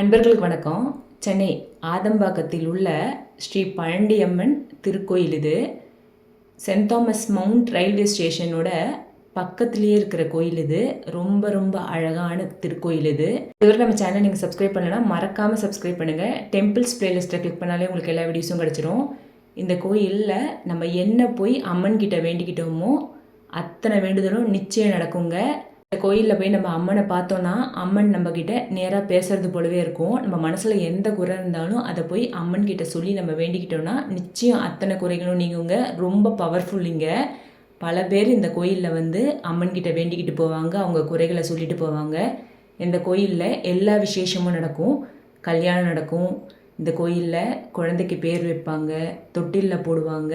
அன்பர்களுக்கு வணக்கம். சென்னை ஆதம்பாக்கத்தில் உள்ள ஸ்ரீ பழண்டியம்மன் திருக்கோயில் இது. சென்ட் தாமஸ் மவுண்ட் ரயில்வே ஸ்டேஷனோட பக்கத்துலேயே இருக்கிற கோயில் இது. ரொம்ப ரொம்ப அழகான திருக்கோயில் இது. இதுவரை நம்ம சேனல் நீங்கள் சப்ஸ்கிரைப் பண்ணலன்னா மறக்காமல் சப்ஸ்கிரைப் பண்ணுங்கள் டெம்பிள்ஸ் பிளேலிஸ்ட்டை கிளிக் பண்ணாலே உங்களுக்கு எல்லா வீடியோஸும் கிடச்சிரும். இந்த கோயிலில் நம்ம என்ன போய் அம்மன் கிட்ட வேண்டிக்கிட்டோமோ அத்தனை வேண்டுதலும் நிச்சயம் நடக்குங்க. இந்த கோயிலில் போய் நம்ம அம்மனை பார்த்தோன்னா அம்மன் நம்மக்கிட்ட நேராக பேசுறது போலவே இருக்கும். நம்ம மனசில் எந்த குறை இருந்தாலும் அதை போய் அம்மன் கிட்ட சொல்லி நம்ம வேண்டிக்கிட்டோம்னா நிச்சயம் அத்தனை குறைகளும் நீங்குங்க. ரொம்ப பவர்ஃபுல்லிங்க பல பேர் இந்த கோயிலில் வந்து அம்மன் கிட்ட வேண்டிக்கிட்டு போவாங்க. அவங்க குறைகளை சொல்லிட்டு போவாங்க. இந்த கோயிலில் எல்லா விசேஷமும் நடக்கும். கல்யாணம் நடக்கும். இந்த கோயிலில் குழந்தைக்கு பேர் வைப்பாங்க. தொட்டிலில் போடுவாங்க.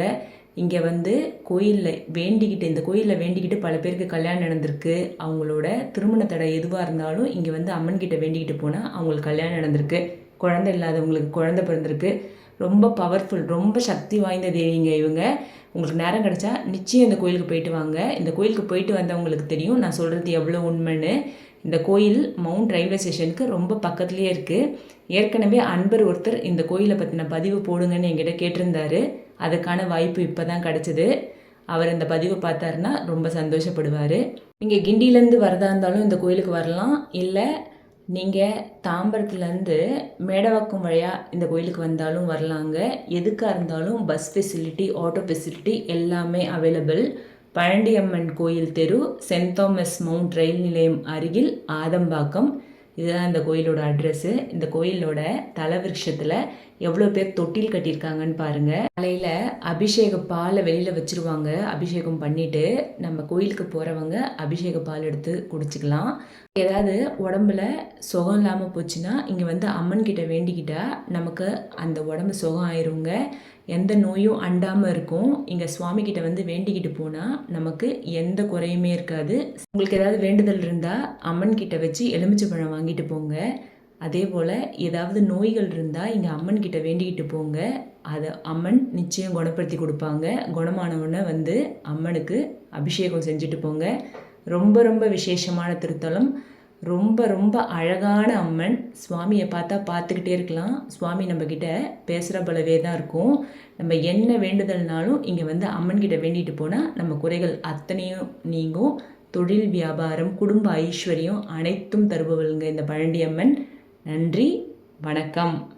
இங்கே வந்து கோயிலில் வேண்டிக்கிட்டு இந்த கோயிலில் வேண்டிக்கிட்டு பல பேருக்கு கல்யாணம் நடந்திருக்கு. அவங்களோட திருமண தடை எதுவாக இருந்தாலும் இங்கே வந்து அம்மன் கிட்ட வேண்டிக்கிட்டு போனால் அவங்களுக்கு கல்யாணம் நடந்திருக்கு. குழந்தை இல்லாதவங்களுக்கு குழந்தை பிறந்திருக்கு. ரொம்ப பவர்ஃபுல் ரொம்ப சக்தி வாய்ந்த தேவிங்க இவங்க. உங்களுக்கு நேரம் கிடச்சா நிச்சயம் இந்த கோயிலுக்கு போயிட்டு வாங்க. இந்த கோயிலுக்கு போயிட்டு வந்தவங்களுக்கு தெரியும் நான் சொல்கிறது எவ்வளோ உண்மைன்னு. இந்த கோயில் மவுண்ட் ரயில்வே ஸ்டேஷனுக்கு ரொம்ப பக்கத்துலேயே இருக்குது ஏற்கனவே அன்பர் ஒருத்தர் இந்த கோயிலை பற்றின பதிவு போடுங்கன்னு என்கிட்ட கேட்டிருந்தாரு. அதுக்கான வாய்ப்பு இப்போ தான் கிடச்சிது. அவர் இந்த பதிவை பார்த்தாருன்னா ரொம்ப சந்தோஷப்படுவார். நீங்கள் கிண்டிலேருந்து வரதா இருந்தாலும் இந்த கோயிலுக்கு வரலாம். இல்லை நீங்கள் தாம்பரத்துலேருந்து மேடவாக்கம் வழியாக இந்த கோயிலுக்கு வந்தாலும் வரலாங்க. எதுக்காக இருந்தாலும் பஸ் ஃபெசிலிட்டி ஆட்டோ ஃபெசிலிட்டி எல்லாமே அவைலபிள் பழண்டியம்மன் கோயில் தெரு சென்ட் தாமஸ் மவுண்ட் ரயில் நிலையம் அருகில் ஆதம்பாக்கம். இதுதான் இந்த கோயிலோட அட்ரஸ்ஸு இந்த கோயிலோட தலவிருஷத்தில் எவ்வளோ பேர் தொட்டில் கட்டியிருக்காங்கன்னு பாருங்கள் காலையில் அபிஷேக பாலை வெளியில் வச்சுருவாங்க. அபிஷேகம் பண்ணிவிட்டு நம்ம கோயிலுக்கு போகிறவங்க அபிஷேக பால் எடுத்து குடிச்சிக்கலாம். ஏதாவது உடம்புல சுகம் இல்லாமல் போச்சுன்னா இங்கே வந்து அம்மன் கிட்ட வேண்டிக்கிட்டால் நமக்கு அந்த உடம்பு சுகம் ஆயிருங்க. எந்த நோயும் அண்டாமல் இருக்கும். இங்கே சுவாமி கிட்ட வந்து வேண்டிக்கிட்டு போனால் நமக்கு எந்த குறையுமே இருக்காது. உங்களுக்கு ஏதாவது வேண்டுதல் இருந்தால் அம்மன் கிட்ட வச்சு எலுமிச்சை பழம் வாங்கிட்டு போங்க. அதே போல் ஏதாவது நோய்கள் இருந்தால் இங்கே அம்மன் கிட்ட வேண்டிக்கிட்டு போங்க. அதை அம்மன் நிச்சயம் குணப்படுத்தி கொடுப்பாங்க. குணமானவனை வந்து அம்மனுக்கு அபிஷேகம் செஞ்சுட்டு போங்க. ரொம்ப ரொம்ப விசேஷமான திருத்தலம். ரொம்ப ரொம்ப அழகான அம்மன். சுவாமியை பார்த்தா பார்த்துக்கிட்டே இருக்கலாம். சுவாமி நம்மக்கிட்ட பேசுகிற போலவே தான் இருக்கும். நம்ம என்ன வேண்டுதல்னாலும் இங்கே வந்து அம்மன்கிட்ட வேண்டிட்டு போனால் நம்ம குறைகள் அத்தனையும் நீங்கும். தொழில் வியாபாரம் குடும்ப ஐஸ்வர்யம் அனைத்தும் தருபவளுங்க இந்த பழண்டியம்மன். நன்றி வணக்கம்.